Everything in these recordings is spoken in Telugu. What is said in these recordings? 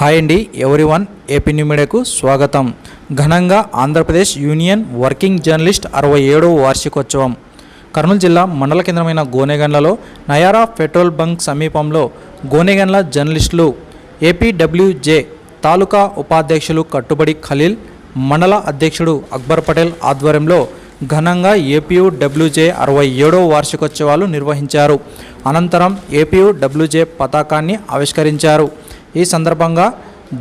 హాయ్ అండి వన్ ఏపీ న్యూ మీడియాకు స్వాగతం. ఘనంగా ఆంధ్రప్రదేశ్ యూనియన్ వర్కింగ్ జర్నలిస్ట్ అరవై ఏడవ వార్షికోత్సవం. కర్నూలు జిల్లా మండల కేంద్రమైన గోనెగండ్లలో నయారా పెట్రోల్ బంక్ సమీపంలో గోనెగండ్ల జర్నలిస్టులు ఏపీడబ్ల్యూజే తాలూకా ఉపాధ్యక్షులు కట్టుబడి ఖలీల్ మండల అధ్యక్షుడు అక్బర్ పటేల్ ఆధ్వర్యంలో ఘనంగా ఏపీయూ డబ్ల్యూజే అరవై ఏడవ వార్షికోత్సవాలు నిర్వహించారు. అనంతరం ఏపీయూ డబ్ల్యూజే పతాకాన్ని ఆవిష్కరించారు. ఈ సందర్భంగా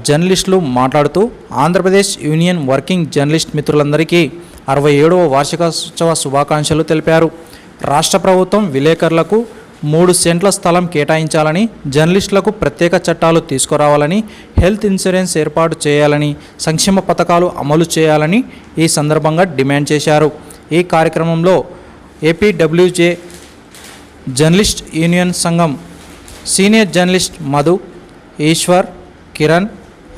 జర్నలిస్టులు మాట్లాడుతూ ఆంధ్రప్రదేశ్ యూనియన్ వర్కింగ్ జర్నలిస్ట్ మిత్రులందరికీ అరవై ఏడవ వార్షికోత్సవ శుభాకాంక్షలు తెలిపారు. రాష్ట్ర ప్రభుత్వం విలేకరులకు మూడు సెంట్ల స్థలం కేటాయించాలని జర్నలిస్టులకు ప్రత్యేక చట్టాలు తీసుకురావాలని హెల్త్ ఇన్సూరెన్స్ ఏర్పాటు చేయాలని సంక్షేమ పథకాలు అమలు చేయాలని ఈ సందర్భంగా డిమాండ్ చేశారు. ఈ కార్యక్రమంలో ఏపీడబ్ల్యూజే జర్నలిస్ట్ యూనియన్ సంఘం senior journalist Madhu Eshwar Kiran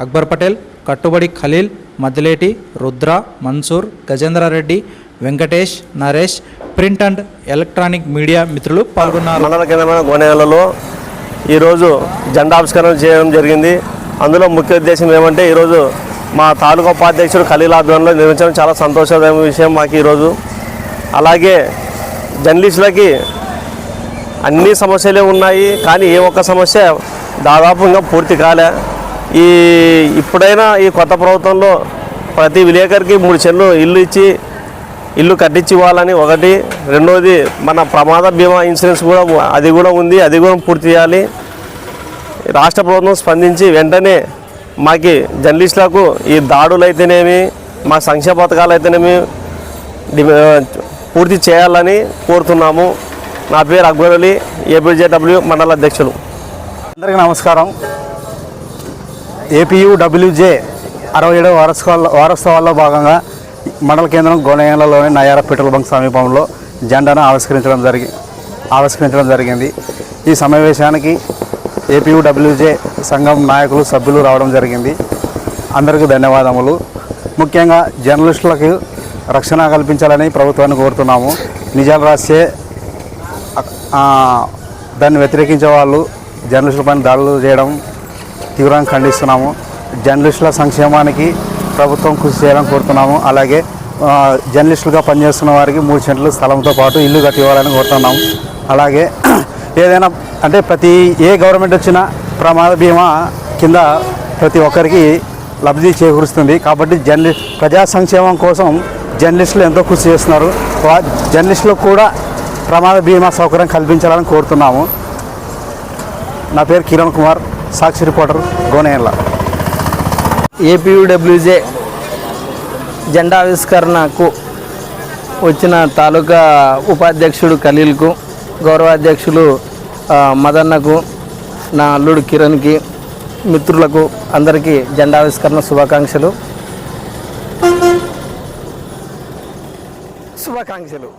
Akbar Patel Kattubadi Khaleel Madileti Rudra Mansoor Gajendra Reddy Venkatesh Naresh print and electronic media మిత్రులు పాల్గొన్నారు. మండల కేంద్రమైన గోనెలలో ఈరోజు జెండావిష్కరణ చేయడం జరిగింది. అందులో ముఖ్య ఉద్దేశం ఏమంటే ఈరోజు మా తాలూకా ఉపాధ్యక్షుడు ఖలీల్ ఆధ్వర్యంలో నిర్మించడం చాలా సంతోషకరమైన విషయం మాకు ఈరోజు. అలాగే జర్నలిస్టులకి అన్ని సమస్యలే ఉన్నాయి కానీ ఏ ఒక్క సమస్య దాదాపు ఇంకా పూర్తి కాలే. ఈ ఇప్పుడైనా ఈ కొత్త ప్రభుత్వంలో ప్రతి విలేకరికి మూడు చెల్లు ఇల్లు ఇచ్చి ఇల్లు కట్టించి ఇవ్వాలని ఒకటి రెండోది మన ప్రమాద బీమా ఇన్సూరెన్స్ కూడా అది కూడా ఉంది అది కూడా పూర్తి చేయాలి. రాష్ట్ర ప్రభుత్వం స్పందించి వెంటనే మాకి జర్నలిస్టులకు ఈ దాడులు అయితేనేమి మా సంక్షేమ పథకాలు అయితేనేమి పూర్తి చేయాలని కోరుతున్నాము. నా పేరు అక్బర్ అలీ ఏపీజేడబ్ల్యూ మండల అధ్యక్షులు. అందరికీ నమస్కారం. ఏపీయూడబ్ల్యూజే అరవై ఏడవ వారసత్వాల్లో వారోత్సవాల్లో భాగంగా మండల కేంద్రం గోనెగండ్లలోని నయార పెట్రోల్ బంక్ సమీపంలో జెండాను ఆవిష్కరించడం జరిగి ఆవిష్కరించడం జరిగింది. ఈ సమావేశానికి ఏపీయూడబ్ల్యూజే సంఘం నాయకులు సభ్యులు రావడం జరిగింది. అందరికీ ధన్యవాదములు. ముఖ్యంగా జర్నలిస్టులకు రక్షణ కల్పించాలని ప్రభుత్వాన్ని కోరుతున్నాము. నిజాలు రాసే దాన్ని వ్యతిరేకించే వాళ్ళు జర్నలిస్టుల పైన దాడులు చేయడం తీవ్రంగా ఖండిస్తున్నాము. జర్నలిస్టుల సంక్షేమానికి ప్రభుత్వం కృషి చేయాలని కోరుతున్నాము. అలాగే జర్నలిస్టులుగా పనిచేస్తున్న వారికి మూడు సెంట్లు స్థలంతో పాటు ఇల్లు కట్టి ఇవ్వాలని కోరుతున్నాము అలాగే ఏదైనా అంటే ప్రతి ఏ గవర్నమెంట్ వచ్చినా ప్రమాద బీమా కింద ప్రతి ఒక్కరికి లబ్ధి చేకూరుస్తుంది. కాబట్టి జర్నలి ప్రజా సంక్షేమం కోసం జర్నలిస్టులు ఎంతో కృషి చేస్తున్నారు. జర్నలిస్టులకు కూడా ప్రమాద బీమా సౌకర్యం కల్పించాలని కోరుతున్నాము. నా పేరు కిరణ్ కుమార్ సాక్షి రిపోర్టర్ గోనేయన్ల ఏపీయూడబ్ల్యూజే జెండా ఆవిష్కరణకు వచ్చిన తాలూకా ఉపాధ్యక్షుడు ఖలీల్కు గౌరవాధ్యక్షులు మదన్నకు నా అల్లుడు కిరణ్కి మిత్రులకు అందరికీ జెండా ఆవిష్కరణ శుభాకాంక్షలు. శుభాకాంక్షలు.